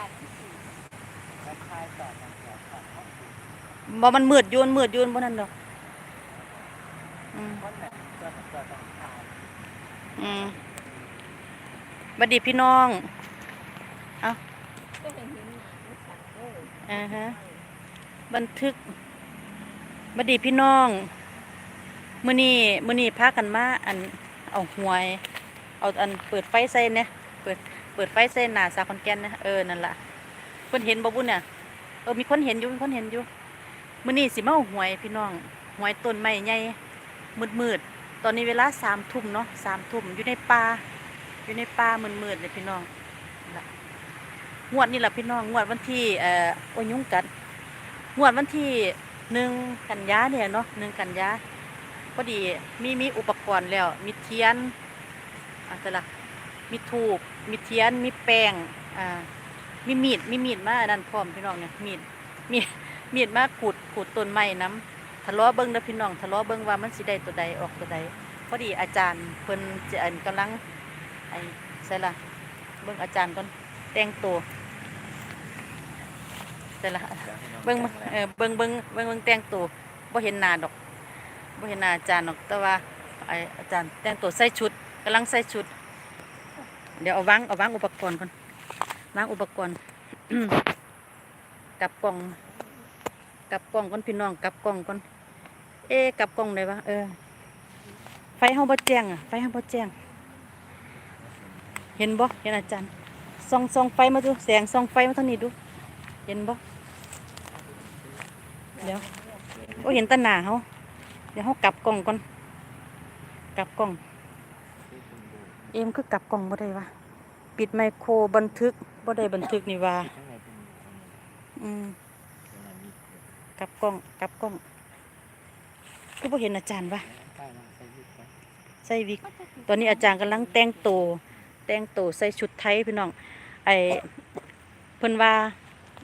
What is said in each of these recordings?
านที่สี่แล้วคลายต่อจากหัวของห้องอื่นบ่มันมืดอยูนมืดอยูนบ่นั่นดอกอืมคนแบบตัวตัวต้องคลายอืมบัดดีพี่น้องก็เห็นเห็นหนาไม่สั่งเลยอ่าฮะ บันทึก บัดดีพี่น้อง มื้อนี้มื้อนี้พากันมา อัน เอาหวย เอาอันเปิดไฟใส่เนี่ย เปิด เปิดไฟใส่หนาสาคอนแก่นนะเออนั่นล่ะเพิ่นเห็นบ่บุญเนี่ยเออมีคนเห็นอยู่มีคนเห็นอยู่มื้อนี้สิมาเอาหวยพี่น้องหวยต้นไม้ใหญ่มืดๆตอนนี้เวลา3ทุ่มเนาะ3ทุ่มอยู่ในป่าอยู่ในป่ามืดๆเลยพี่น้องงวดนี่แหละพี่น้องงวดวันที่เอ่อโอ้ยุ่งกันงวดวันที่หนึ่งกันยาเนี่ยเนาะหนึ่งกันยาพอดีมีมีอุปกรณ์แล้ว มีเทียนอะแต่ะ มีถูกมีเทียน มีแป้งอ่ามีมีดมีมีดมาอันนั่นพร้อมพี่น้องเนี่ยมีดมีมีดมาขูดขูดต้นไม้น้ำทะเลาะเบิ้งเด้อพี่น้องทะเลาะเบิ้งว่ามันสิได้ตัวใดออกตัวใดพอดีอาจารย์เพิ่นจะอันกำลังไอ้ใส่ละเบิ้งอาจารย์ก่อนแต่งตัวใส่ละเบิ้งเออเบิ้งเบิ้งเบิ้งเบิ้งแต่งตัวบ่เห็นหน้าดอกบ่เห็นหน้าอาจารย์ดอกแต่ว่าไออาจารย์แต่งตัวใส่ชุดกำลังใส่ชุด เดี๋ยวเอาวางเอาวางอุปกรณ์ก่อนวางอุปกรณ์กับกล่อง กับกล่องก่อนพี่น้องกับกล่องก่อนเอ๊กับกล่องได้ปะเออ ไฟเฮาบ่แจ้งอะไฟเฮาบ่แจ้ง เห็นบ่เห็นอาจารย์ส่องส่องไฟมาดูแสงส่องไฟมาทางนี้ดู เห็นบ่เดี๋ยวโอ้เห็นตาหนาเฮาเดี๋ยวเฮากลับกล่องก่อนกลับกล่อง เอ็มคือกลับกล่องบ่ได้วะปิดไมโครบันทึกบ่ได้บันทึกนี่ว่าข้างในเป็นข้างในอืมกลับกล้องกลับกล้องคือบ่เห็นอาจารย์วะใส่ยึดไซวิกตอนนี้อาจารย์กำลังแต่งตัวแต่งตัวใส่ชุดไทยพี่น้องไอเพิ่นว่า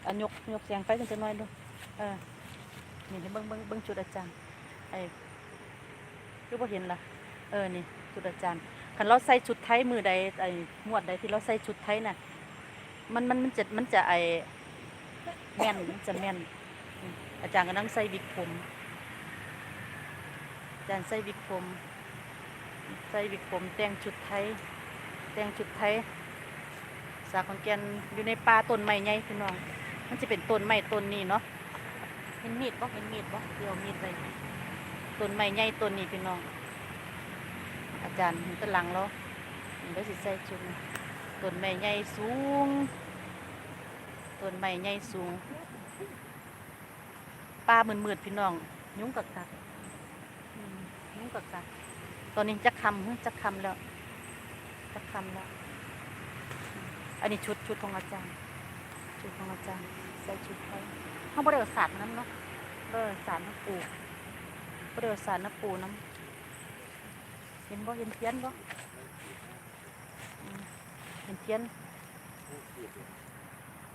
อันยกยกเสียงไฟกันจะน้อยดูเออนี่ให้เบิ่งเบิ่งเบิ่งชุดอาจารย์ไอคือบ่เห็นล่ะเออนี่ชุดอาจารย์ คันเราใส่ชุดไทยมือใดไอ้งวดใดที่เราใส่ชุดไทยน่ะ มันมันมันจะมันจะไอ้แม่นมันจะแม่น อาจารย์กำลังใส่วิกผม อาจารย์ใส่วิกผม ใส่วิกผมแต่งชุดไทย แต่งชุดไทย สาขอนแกนอยู่ในป่าต้นไม้ใหญ่พี่น้อง มันจะเป็นต้นไม้ต้นนี้เนาะเห็นมีดบ่เห็นมีดบ่เดี๋ยวมีดไปต้นไม้ใหญ่ต้นนี้พี่น้อง อาจารย์ตะลังแล้วเดี๋ยวสิใส่ชุดต้นไม้ใหญ่สูงต้นไม้ใหญ่สูงป่ามืดๆพี่น้อง ยุงกักกักยุงกักกักตอนนี้จะคำจะคำแล้วจะคำแล้ว อันนี้ชุดชุดของอาจารย์ ชุดของอาจารย์ ใส่ชุดไทยเขาบริเอาศาสตร์น้ำเนาะบริเอาศาสตร์น้ำปูบริเอาศาสตร์น้ำปูน้ำ ห็นบ่เห็นเทียนบ่อืมเห็นเทียนผู้ขีด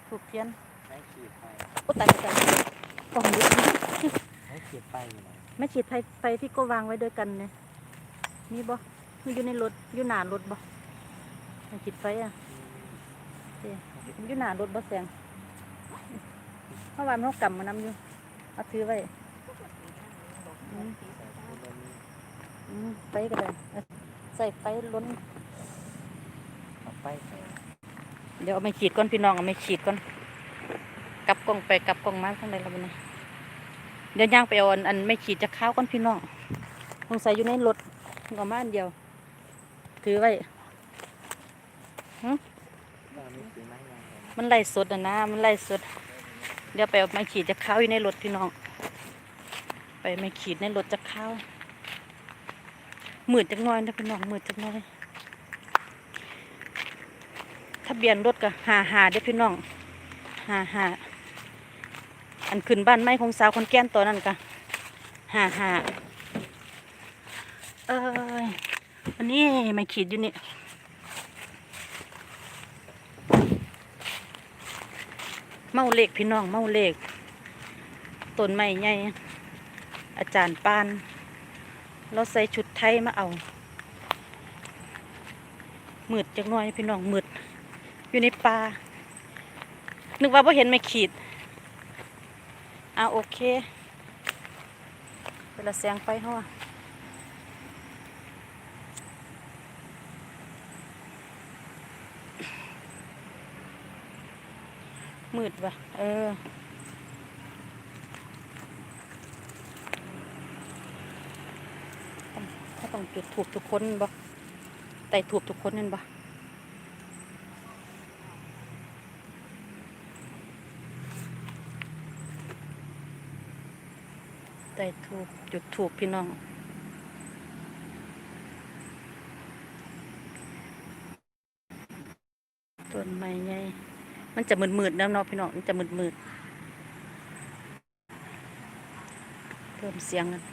ถูกเทียนไม่ขีดไปโอ้ตายตายกล่องเยอะไม่ขีดไปอยู่ไหนไม่ฉีดไฟไฟที่ก็วางไว้ด้วยกันเนี่ยมีบ่มีอยู่ในรถอยู่หน้ารถบ่ไม่ฉีดไฟอะเด้อยู่หน้ารถบ่แสงเมื่อวานเขากำมานำอยู่เอาถือไว้อืมอืม ไฟก็ได้เอาใส่ไฟล้นเอาไป เดี๋ยวเอาไม่ขีดก่อนพี่น้องเอาไม่ขีดก่อนกลับกล้องไปกลับกล้องมาข้างในแล้วมันนี่เดี๋ยวย่างไปเอาอันอันไม่ขีดจะข้าวก่อนพี่น้องสงสัยอยู่ในรถเอามาอันเดียว ถือไว้ตอนนี้สีไม้ยังไงมันไล่สดนะนะมันไล่สด เดี๋ยวไปเอาไม้ขีดจะเข้าอยู่ในรถพี่น้อง ไปไม้ขีดในรถจะเข้า หมืดจักน้อยนะพี่น้องหมืดจักน้อยทะเบียนรถก็หาหาเด้พี่น้องหาหาอันขึ้นบ้านไม้ของสาวคนแก่นตัวนั้นก็หาหาเอ้ยวันนี้ไม่ขีดอยู่นี่เมาเลขพี่น้องเมาเลขต้นไม้ใหญ่อาจารย์ปานเราใส่ชุด ไทยมาเอามืดจักหน่อยพี่น้องมืด อยู่ในป่านึกว่าบ่เห็นไม่ขีดอ่าโอเคเวลาแสงไฟเฮาอะมืดว่ะเออ ถ้า ต้องจุดถูกทุกคนบ่ไต่ถูกทุกคนนั่นบ่ไต่ถูกจุดถูกพี่น้องต้นไม้ใหญ่มันจะมืดๆนะเนาะพี่น้องมันจะมืดๆเพิ่มเสียงกัน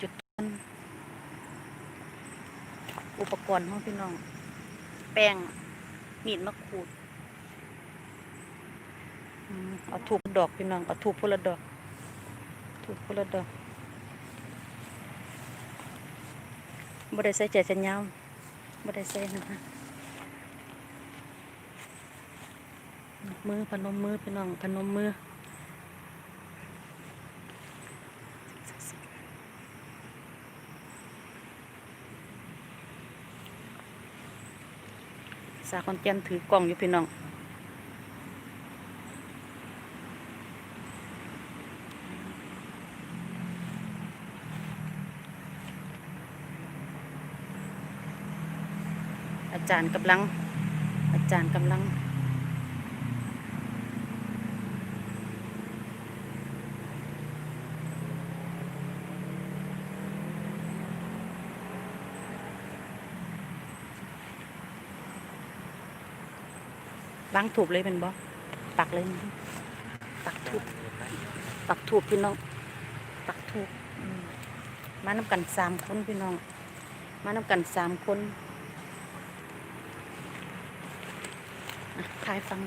จุดต้น อุปกรณ์ของพี่น้อง แป้งมีดมะขูดเอาถูกดอกพี่น้องเอาถูกพละดอกถูกพละดอกบ่ได้ใส่ใจสัญญาบ่ได้ใส่นะคะมือพนมมือพี่น้องพนมมือาคอนเจนถือกล่องอยู่พี่น้องอาจารย์กำลัง อาจารย์กำลัง วางถูกเลยเป็นบ่ปักเลยนะปักถูกปักถูกพี่น้อง ปักถูกอืมานำกันสามคนพี่น้อง มานำกันสามคนทายฟัง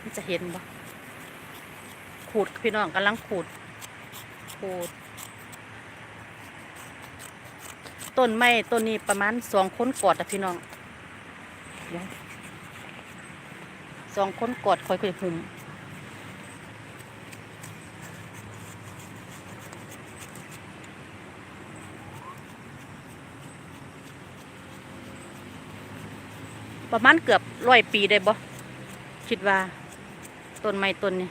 มันจะเห็นบ่ขูดพี่น้องกำลังขูดขูดต้นไม้ต้นนี้ประมาณสองคนกอดอะพี่น้องเดี๋ยว สองคนกอดคอยคุยหุ่มประมาณเกือบร้อยปีได้บ่คิดว่าต้นไม้ต้นนี้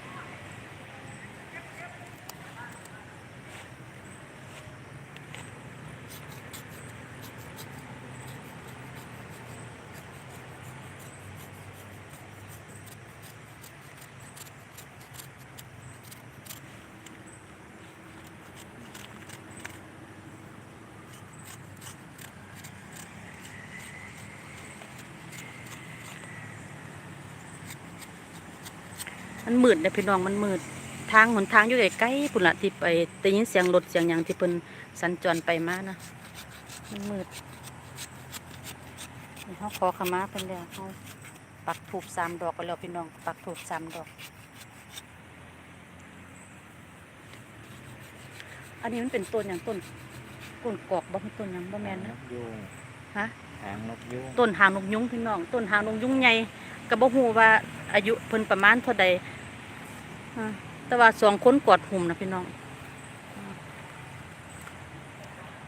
มันมืดเลยพี่น้องมันมืด ทางหนทางอยู่ใกล้ๆปุ่นละที่ไปได้ยินเสียงรถเสียงหยังที่เพิ่นสัญจรไปมานะมันมืดนี่เขาขอขมาเพิ่นแล้วเขาปักถูกสามดอกกันแล้วพี่น้องปักถูกสามดอก อันนี้มันเป็นต้นอย่างต้นต้นกอกบ่เป็นต้นหยังบ่แม่นนนะกยูงฮะหางนกยูงต้นหางนกยุงพี่น้องต้นหางนกยุงใหญ่ก็บ่ฮู้ว่าอายุเพิ่นประมาณเท่าใดอ่า แต่ว่าสองคนกอดหุ่มนะพี่น้อง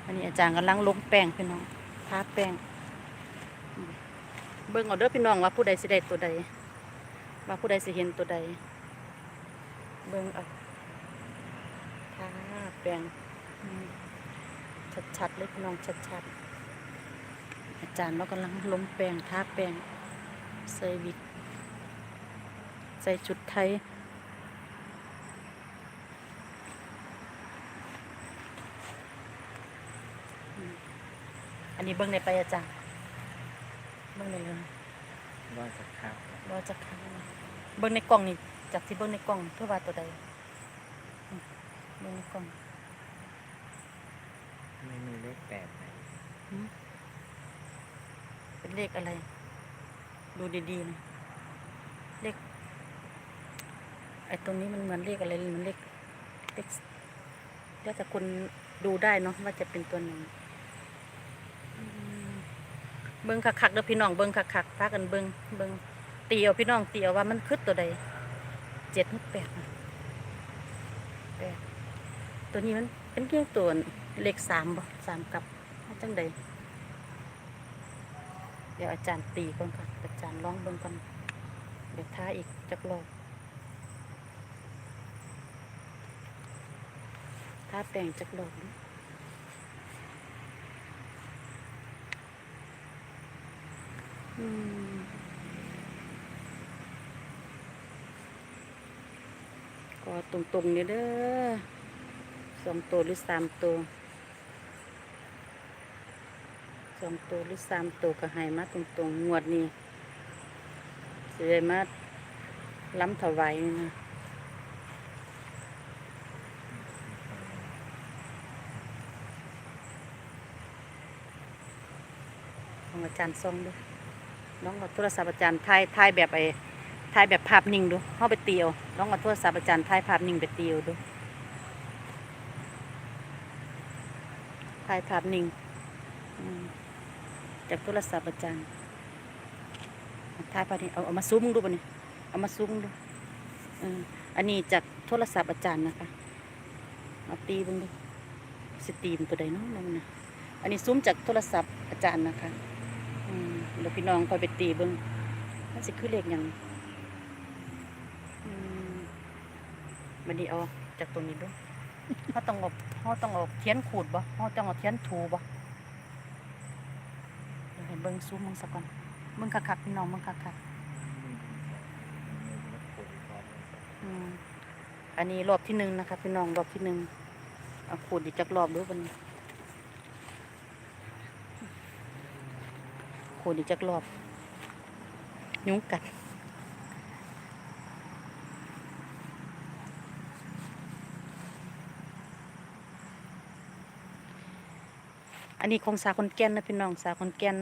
อันนี้อาจารย์กำลังลงแป้งพี่น้องทาแป้ง เบิ่งเอาเด้อพี่น้องว่าผู้ใดสิได้ตัวใด ว่าผู้ใดสิเห็นตัวใด เบิ่งเอาทาแป้งชัดๆเลยพี่น้องชัดๆ อาจารย์เรากำลังลงแปลงทาแปลงใส่วิกใส่ชุดไทย อืมอั นนี้เบิ้งในไปอาจารย์เบิ้งในเลยว่าจะข้าวรอจะคันเบิ้งในกล่องนี่จากที่เบิ้งในกล่องเพื่อว่าตัวใดอืมเบิ้งในกล่องไม่มีเลขแปดไหนหืมเป็นเลขอะไร ดูดีๆนะเลขไอ้ตรงนี้มันเหมือนเลขอะไรเหมือนเลขเลขแล้วแต่คนดูได้เนาะว่าจะเป็นตัวไหนอืม เบิ่งคักๆเด้อพี่น้องเบิ่งคักๆพากันเบิ่งเบิ่งตีเอาพี่น้องตีเอาว่ามันคือตัวใดเจ็ดหรือแปดแปดตัวนี้มันเป็นเพียงตัวเลขสามบ่สามกับจังใดเดี๋ยวอาจารย์ตีก่อนค่ะอาจารย์ลองเบิ่งก่อนเดี๋ยวท้าอีกจักรอบท้าแปลงจักรอบดูอืม ก็ตรงๆนี่เด้อสองตัวหรือสามตัวสองตัวหรือสามตัวก็ให้มาตรงๆงวดนี้สิได้มาล้ำถวายนะของอาจารย์ซองด้วย น้องเอาโทรศัพท์อาจารย์ถ่ายถ่ายแบบไอ้ถ่ายแบบภาพนิ่งดูเข้าไปเตียวน้องเอาโทรศัพท์อาจารย์ถ่ายภาพนิ่งไปเตียวดูถ่ายภาพนิ่งจากโทรศัพท์อาจารย์ถ่ายภาพนี้เอาเอามาซูมดูปะเนี่ยเอามาซูมดูอันนี้จากโทรศัพท์อาจารย์นะคะเอาตีเบึงดูสตรีมตัวใดเนาะนั่นนะอันนี้ซูมจากโทรศัพท์อาจารย์นะคะ ดี๋ยวพี่น้องคอยไปตีเบิ้งมันสิคือเลขยังอืมบันนี้เอาจากตรงนี้ดูเขาต้องเอาเขาต้องเอาเทียนขูดบ่เขาต้องเอาเทียนถูบ่เดี๋ยวให้เบิ้งซูมมึงสักก่อนมึงคักๆพี่น้องมึงคักๆอืมอันนี้รอบที่หนึ่งนะคะพี่น้องรอบที่หนึ่งเอาขูดอีกจักรอบดูบันนี้ คดีจักรอบ ยุงกัดอันนี้ของสาคนแก่นนะพี่น้องสาคนแก่น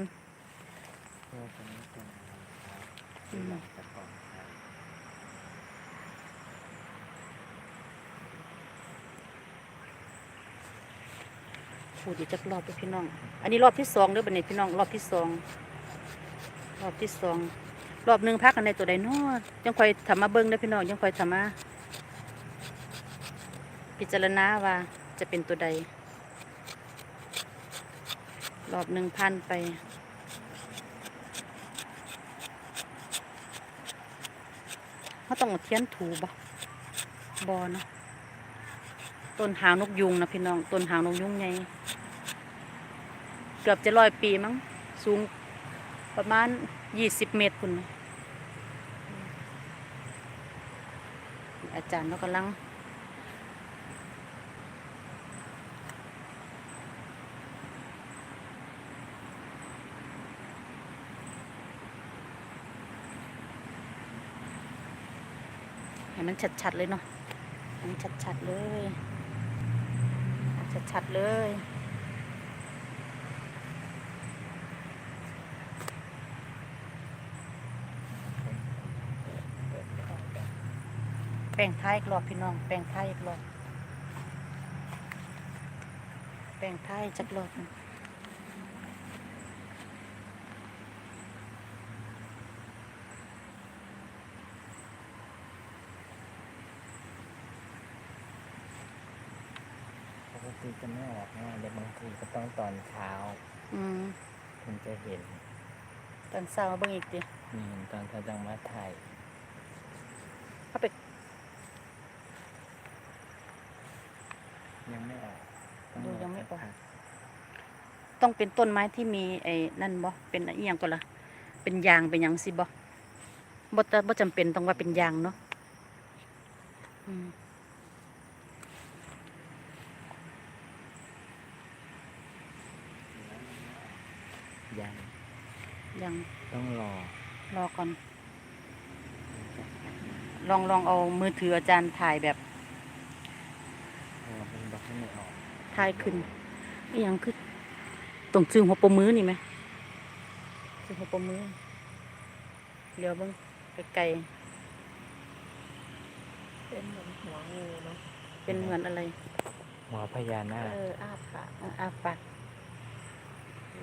พูดอีกก่อนครับโคดีจักรอบเด้อพี่น้อง อันนี้รอบที่สองเด้อบันนี้พี่น้องรอบที่สอง รอบที่สองรอบหนึ่งพักกันในตัวใดนอยังคอยทำมาเบิ้งเด้พี่น้องยังคอยทำมาพิจารณาว่าจะเป็นตัวใด รอบหนึ่งพันไปเขาต้องเทียนถูบ่บอเนาะต้นหางนกยุงนะพี่น้องต้นหางนกยุงไงเกือบจะร้อยปีมั้งสูง ประมาณยี่สิบเมตรคุณอาจารย์เรากำลังให้มันชัดๆเลยเนาะมันชัดๆเลย ชัดๆเลย แป้งท้ายอีกรอบพี่น้อง แป้งท้ายอีกรอบแป้งท้ายจักรอบหนึ่งปกติจะไม่ออกง่ายแต่บางทีก็ต้องตอนเช้าอืมถึงจะเห็นตอนเช้ามาเบิ่งอีกดิมีเห็นตอนเขาจังมาถ่าย เข้าไป ยังไม่ออกต้ดูรยังไม่ออกสัพัต้องเป็นต้นไม้ที่มีไอ้นั่นบ่เป็นอีหยังก็ละเป็นยางเป็นหยังสิบ่บ่ตบ่จำเป็นต้องว่าเป็นยางเนาะอืมยังยังต้องรอ รอก่อน ลองลองเอามือถืออาจารย์ถ่ายแบบ เพราะว่ามันบอกให้ไม่ ออกถ่ายขึ้นอีหยังคือตรงซึ่งหัวปมมือนี่ไหมซึ่งหัวปมมือเลี้ยวเบิ่งไกลเป็นเหมือนหัวงูเนาะๆเป็นเหมือนอะไร หัวพญานาคเอออ้าปากอะอาปาก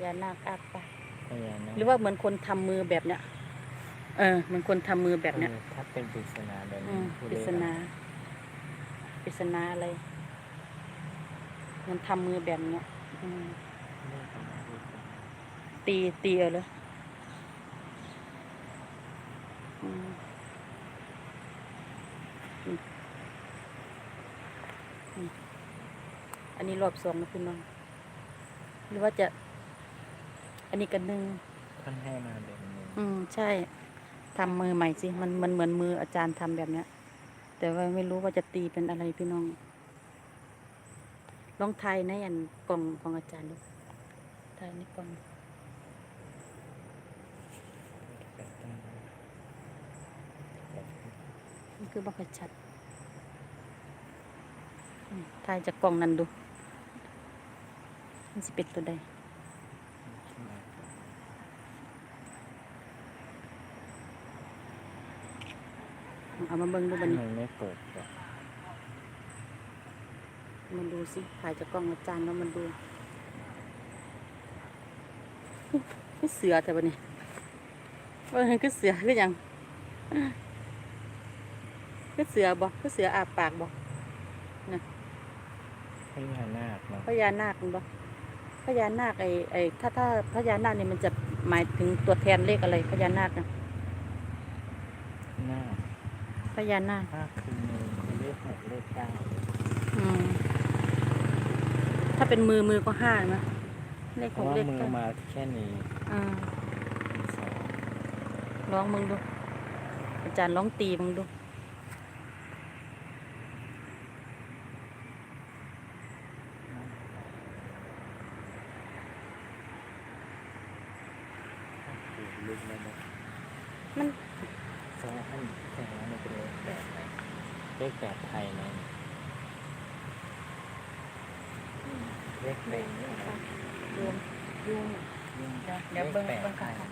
ยานาคอาปากพพญานาคหรือว่าเหมือนคนทำมือแบบเนี้ยเออเหมือนคนทำมือแบบเนี้ยออถ้าเป็นปริศนาแบบอืนี้มพูดปริได้ศนาปริศนาอะไร มันทำมือแบบเนี้ยอืมเรื่องของปริศนาตีตีเอาเลยอืมอืมอืมอันนี้รอบสองนะคุณน้อง หรือว่าจะ อันนี้กันหนึ่งท่านให้มาแบบนี้อืม ใช่ทำมือใหม่สิ มันมันเหมือนมืออาจารย์ทำแบบเนี้ย แต่ว่าไม่รู้ว่าจะตีเป็นอะไรพี่น้อง ลองทายในอันกล่องของอาจารย์ดูทายในกล่องแบบตั้งแบบมันคือบ่ค่อยชัดอืมทายจากกล่องนั้นดู มันสิเป็นตัวใดเอามาเบิ่งดูบัดนี้ไม่เปิดแบบ มันดูสิถ่ายจากกล้องอาจารย์แล้วมันดูคือเสือแต่บัดนี้เออคือเสือคือหยังคือเสือบ่คือเสืออาปากบ่พญานาคเนาะพญานาคมันบ่พญานาคไอ้ไอ้ถ้าถ้าพญานาคนี่มันจะหมายถึงตัวแทนเลขอะไรพญานาคนะนาคพญานาคนาคคือมือคือเลขหกเลขเก้าอืมถ้า เป็นมือมือก็ห้านะเลขเพหราะกว่าเลขมือเก้ามาแค่นี้อ่าสองลองมึงดู อาจารย์ลองตีมึงดูคือลึกแล้วนะมันแสดงว่าแสดงว่ามันเป็นเลขแปดไหมเลขแปดไทยไหม เลขแปดเนี่ยนะรวมรวมเดี๋ยวเบิ่งลขแปเบิ่งไทค่ะยนะ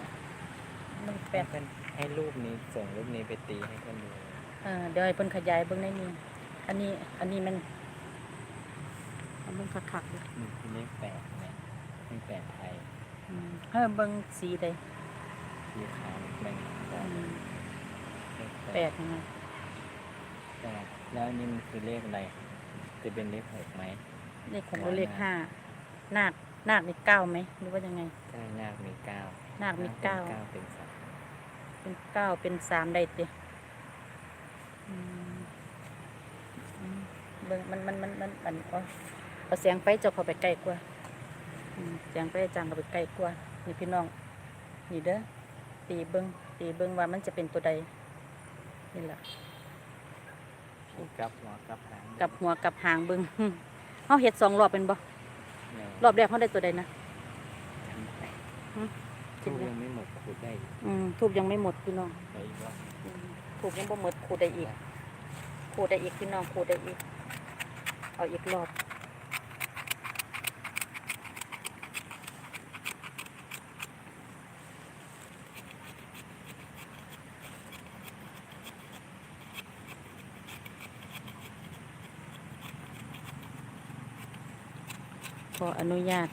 หนึ่งแปแปดดเป็นให้รูปนี้ส่งรูปนี้ไปตีให้เพื่อนดูเออเดี๋ยวให้เพิ่นขยายเบิ่งในนี้อันนี้อันนี้มันเอาเบิ่งคักๆดูนี่คือเลขแปดนะเลขแปดไทยอืมให้เบิ่งสีใดสีขาวแบ่งแปอืดมเลขแปดยังไงแปดแล้วอันนี้มันคือเลขอะไรจะเป็นเลขหกไหม เลขหกหรือเลขห้านาคนาคมีเก้าไหมหรือว่ายังไง ใช่นาคมีเก้านาคมีเก้าเก้าเป็นสามเป็นเก้าเป็นสามได้เตะอืมอืมเบิ่งมันมันมันมันอันเอาเอาเสียงไฟเจ้าเข้าไปใกล้กว่าอืมเสียงไฟอาจารย์เข้าไปใกล้กว่านี่พี่น้อง นี่เด้อตีเบิ้งตีเบิ้งว่ามันจะเป็นตัวใดนี่แหละกลับหัวกลับหางกลับหัวกลับหางเบิ้ง เฮาเฮ็ดสองรอบเป็นบ่เนี่ยรอบแรกเฮาได้ตัวใดนะหืมทูบยังไม่หมดขุดได้อีกอืมทูบยังไม่หมดพี่น้องไปอีกรอบอืมทูบยังบ่หมดขูดได้อีกขูดได้อีกพี่น้องขูดได้อีก เอาอีกรอบ ขออนุญาต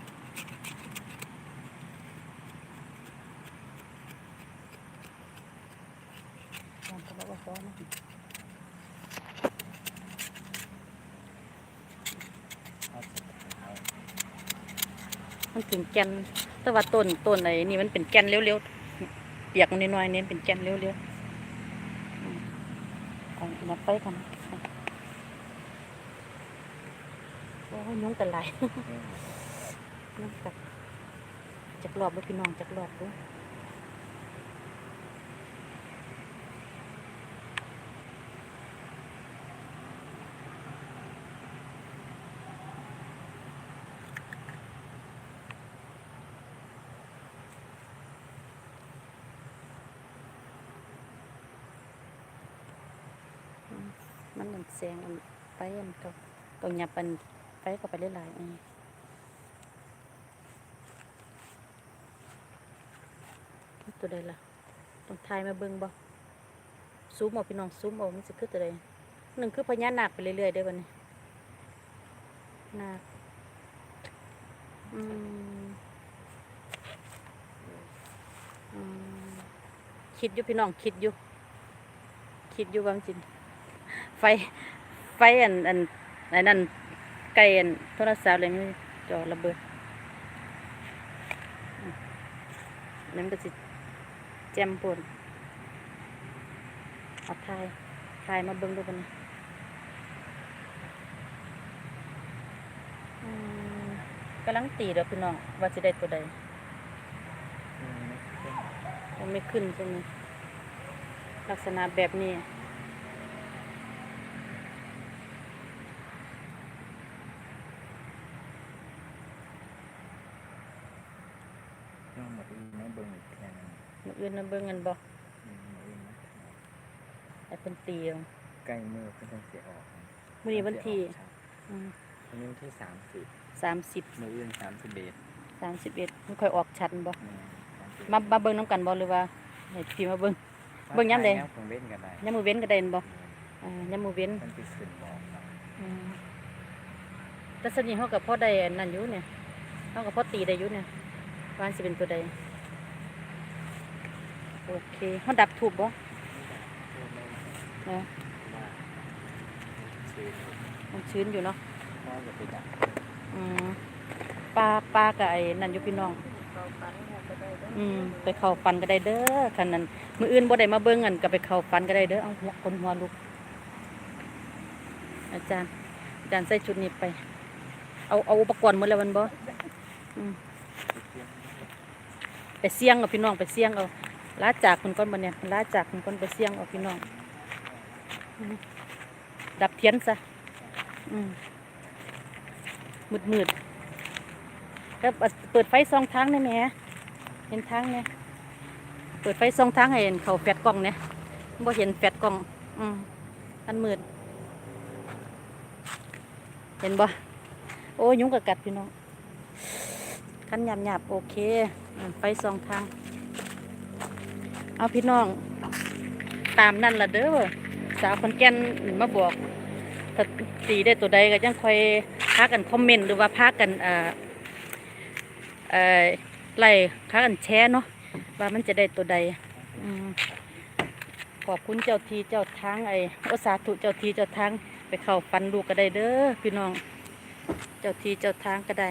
ลองกันแล้วก็ฟ้องนะรอบสุดท้ายมันเป็นแกนแต่ว่าต้นต้นไหนนี่มันเป็นแกนเลี้ยวๆเปียกมันน้อยๆเนี่ยเป็นแกนเลี้ยวๆเอานับไปกัน โอ้ยงกันไหลายนี่ยยุงกัดจักรอบด้วยพี่น้องจักรอบด้วยมันเหมือนแสงอันไฟอันเก็ก็หยับอัน ไฟก็ไปหลายๆอันตัวใดล่ะต้องทายมาเบิ่งบ่ซูมเอาพี่น้องซูมเอามันสิคือตัวใดหนึ่งคือพญานาคไปเรื่อยๆเด้อบัดนี้นาคอืมคิดอยู่พี่น้องคิดอยู่ คิดอยู่ว่ามันจิไฟไฟอันอันอันนั้น ไกลอันโทรศัพท์อะไรนี่จอระเบิดอืมนั่นก็สิแจมปนเอาทายทายมาเบิ่งดูกันนะอืมกำลังตีเด้อพี่น้องว่าจะได้ตัวใดอืมไม่ขึ้นยังไม่ขึ้นใช่ไหมลักษณะแบบนี้ น้องหมดอีไม่เบิ่งอีกแค่นั้น มื อื่นนะเบิ่งกันบ่อืมมื้ออื่นนะไอ้เป็นเตีเอาใกล้มือเพิ่นจังสิออกมื้อนี้วันที่อืมวันนี้วันที่สามสิบสามสิบมืออื่นสามสิบเอ็ดสามสิบเอ็ดมันค่อยออกชัดบ่แม่30มามาเบิ่งน้ำกันบ่หรือว่าให้พี่มาเบิ่งเบิ่งยามใดแนวขอเล่นกันได้ยามมือเว้นก็ได้บ่อ่ายามมือเว้นมันไปขึ้นบอกเราอืมแต่สนิทเฮากับพ่อใดอันนั่นอยู่เนี่ยเฮากับพ่อตีได้อยู่เนี่ยว่าสิเป็นตัวใด โอเคเฮาดับถูกบ่เนาะว่าซื้อมันชื้นอยู่เนาะพ่อจะไปดักอืมปลาปลากับไอ้นั่นอยู่พี่น้องเราฟันหัวก็ได้เด้ออืมไปเข้าฟันก็ได้เด้อคันนั้นมืออื่นบ่ได้มาเบิ่งกันก็ไปเข้าฟันก็ได้เด้อเอาหัวคนหัวลุก อาจารย์อาจารย์ใส่ชุดนี้ไป เอาเอาอุปกรณ์หมดแล้วมันบ่อืมไปเสี่ยงเอาพี่น้องไปเสี่ยงเอา ลาจากคุณก้อนบ่เนี่ยลาจากคุณก้อนไปเสี่ยงเอาพี่น้อง ดับเทียนซะอืมมืดมืดๆก็เปิดไฟสองทางได้ไหมเห็นทางเนี่ยเปิดไฟสองทางให้เห็นเขาแฟดกล้องเนี่ยบ่เห็นแฟดกล้อง อืมอันมืดเห็นบ่โอ้ยยุงกะกัดพี่น้องคันหยาบหยาบโอเค ไฟสองทาง เอาพี่น้อง ตามนั่นละเด้อสาวคนแก่นมาบอกถ้าตีได้ตัวใดก็ยังคอยพากันคอมเมนต์หรือว่าพากันอ่อเอ่อไล่ค้ากันแชร์เนาะว่ามันจะได้ตัวใดขอบคุณเจ้าทีเจ้าทางไอ้โอสาธุเจ้าทีเจ้าทางไปเข้าฟันลูกก็ได้เด้อพี่น้อง เจ้าทีเจ้าทางก็ได้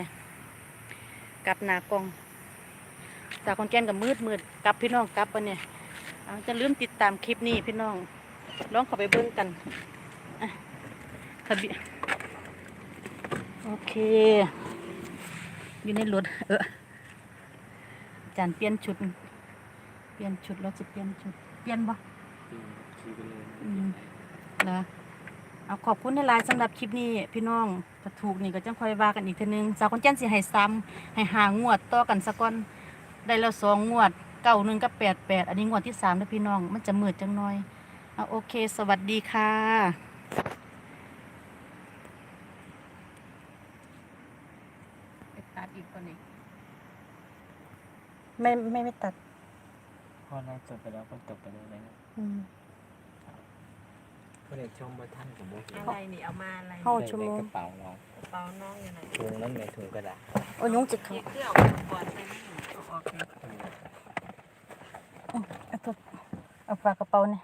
กลับหนากองสาวคนแก่นกับมืดมืดกลับพี่น้องกลับปะเนี่ย จะลืมติดตามคลิปนี้พี่น้องลองเข้าไปเบิ่งกันอะทะเบียนโอเค อยู่ในรถเอออาจารย์เปลี่ยนชุด เปลี่ยนชุดแล้วจะเปลี่ยนชุด เปลี่ยนบ่ขี่ขี่ไปเลยอืมนะเอาขอบคุณในไลน์สำหรับคลิปนี้ พี่น้องถ้าถูกนี่ก็จังค่อยว่ากันอีกเทีนึงสาวคนแจ้นสิให้ซ้ำให้หางวดต่อกันสักก่อนได้แล้วสองงวด เก้าหนึ่งกับแปดแปดอันนี้งวดที่สามแล้วพี่น้อง มันจะมืดจังน้อยเอาโอเค สวัสดีค่ะไปตัดอีกคนนี้ไม่ไม่ไม่ตัดพอเราจบไปแล้วก็จบไปเลยนะอืมผู้ใดชมบ่ท่านกับบ่เห็นอะไรนี่เอามาอะไรเข้าใส่ชั่วโมงในกระเป๋าเรากระเป๋าน้องอยู่ไหนถุงนั้นในถุงกระดาษโอ้ยยุงจิกเขาเกี่ยวเกี่ยวก่อนไปนี่เอาออกเลยเอาตัวเอา ฝากกระเป๋าเนี่ย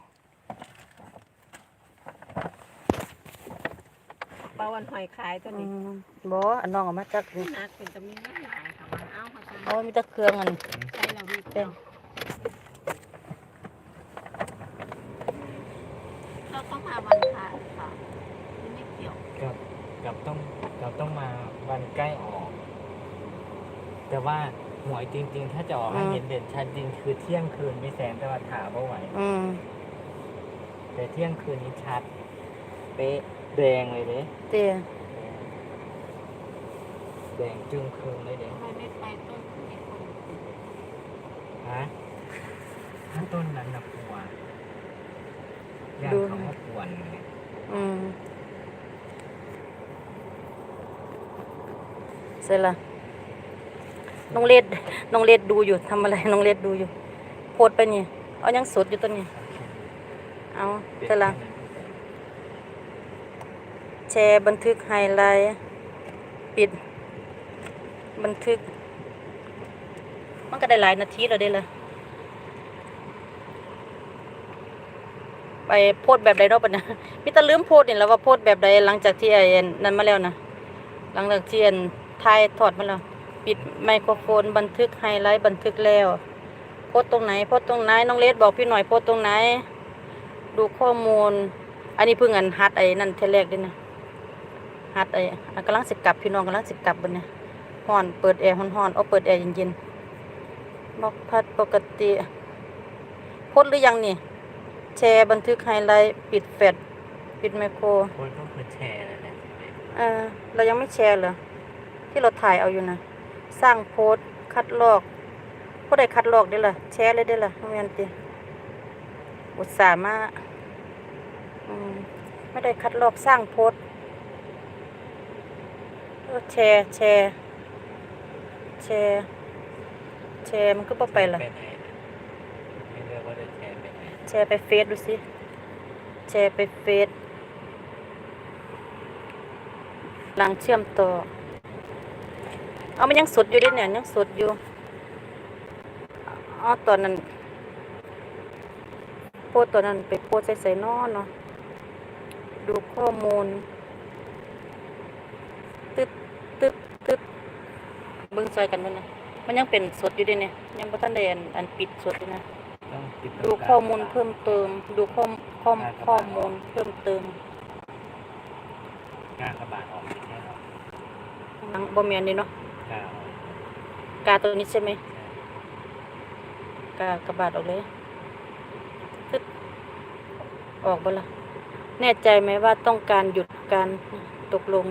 เป๋าวันหอยขายตัวอืนี้มบ่อันน้องเออกมาจากนักเป็นจะมีเงินหลายค่ะว่าเอ้าเขาจะเอามีแตะเครื่องอันใช้เรามีเป็นเราต้องมาวันพระค่ะไม่เกี่ยวกับกับต้องกับต้องมาวันใกล้ออก แต่ว่า หวยจริง ๆ ถ้าจะออกให้เห็นเด่นชัดจริงคือเที่ยงคืนมีแสงแต่ว่าถาบ่ไหวอืมแต่เที่ยงคืนนี้ชัด เป๊ะแดงเลยเด้เต้แดงจึงคืนเลยเด้ทำไมไม่ไปต้นที่คนฮะถ้าต้นนั้นนะปวดย่างเขาว่าปวนเนี่ยอืมเสร็จละ น้องเลดน้องเลดดูอยู่ทำอะไรน้องเลดดูอยู่ โพดไปนี่เอายังสดอยู่ตัวนี้ เอาเสร็จละแชร์บันทึกไฮไลท์ปิด บันทึก มันก็ได้หลายนาทีแล้วได้ละไปโพสต์แบบใดเนาะปะเนี่ยมีแต่ลืมโพสต์นี่แล้วว่าโพสต์แบบใดหลังจากที่ไอ้นั้นมาแล้วนะหลังจากที่ไอันถ่ายถอดมาแล้ว ปิดไมโครโฟนบันทึกไฮไลท์บันทึกแล้วโพสต์ตรงไหนโพสต์ตรงไหนน้องเลสบอกพี่หน่อยโพสต์ตรงไหน ดูข้อมูล อันนี้เพิ่งอันฮัดไอ้นั่นเทแรกด้วยนะฮัดไอ้อันกำลังสิกลับพี่น้องกำลังสิกลับบันเนี่ยฮ้อนเปิดแอร์ฮ้อนๆเอาเปิดแอร์เย็นๆบอกพัดปกติโพสต์หรือยังนี่แชร์บันทึกไฮไลท์ปิดแฟลชปิดไมโครโค้ดก็คือแชร์นั่นแหละเออเรายังไม่แชร์เหรอที่เราถ่ายเอาอยู่นะ สร้างโพสคัดลอกผู้ใดคัดลอกได้ล่ะแชร์เลยได้ล่ะไม่งั้นติอุตส่าห์มาไม่ได้คัดลอกสร้างโพสแชร์แชร์แชร์แชร์มันก็บ่ไปล่ะไปไหนไม่เรียกว่าจะแชร์ไปไหนแชร์ไปเฟซดูสิแชร์ไปเฟซหลังเชื่อมต่อ เอามันยังสดอยู่ด้วยเนี่ยยังสดอยู่อ๋อตอนนั้นโพสต์ตอนนั้นไปโพสต์ใส่ๆนอนเนาะดูข้อมูล ตึ๊ดตึ๊ดตึ๊ดเบิ่งซอยกันด้วยนะมันยังเป็นสดอยู่ด้วยเนี่ยยังบ่ทันได้อันอันปิดสดอยู่นะต้องติดดูข้อมูลเพิ่มเติม ดูข้อมข้อมข้อมูลเพิ่มเติมกล้ากระบาดออกอีกแน่นอนหลังบ่แม่นนี่เนาะกล้าออก กาตัวนี้ใช่ไหมกากระบาดออกเลยตึ๊ดออกบ่ละแน่ใจไหมว่าต้องการหยุดการตกลง